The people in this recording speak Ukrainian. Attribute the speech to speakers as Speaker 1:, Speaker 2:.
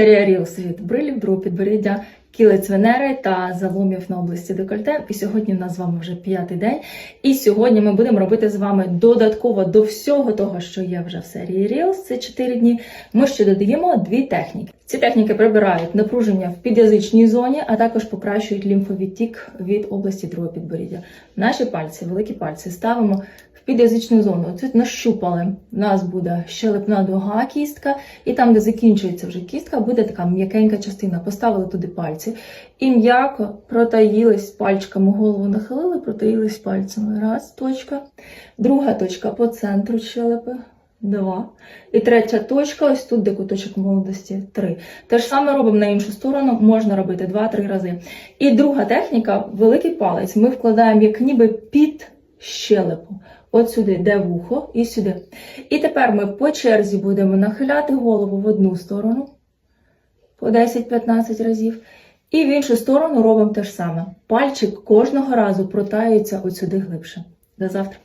Speaker 1: Серія Reels від брилів, другого підборіддя, кілець Венери та заломів на області декольте. І сьогодні в нас з вами вже п'ятий день. І сьогодні ми будемо робити з вами додатково до всього того, що є вже в серії Reels, це 4 дні. Ми ще додаємо дві техніки. Ці техніки прибирають напруження в підязичній зоні, а також покращують лімфовідтік від області другого підборіддя. Наші пальці, великі пальці, ставимо в підязичну зону. Тут нащупали. У нас буде щелепна дуга кістка, і там, де закінчується вже кістка, буде така м'якенька частина. Поставили туди пальці і м'яко протаїлись пальчиками, голову нахилили, протаїлись пальцями. Раз, точка. Друга точка по центру щелепи. Два. І третя точка, ось тут, де куточок молодості, три. Те ж саме робимо на іншу сторону, можна робити два-три рази. І друга техніка великий палець. Ми вкладаємо як ніби під щелепу. От сюди, де вухо, і сюди. І тепер ми по черзі будемо нахиляти голову в одну сторону по 10-15 разів. І в іншу сторону робимо те ж саме. Пальчик кожного разу протаюється от сюди глибше. До завтра.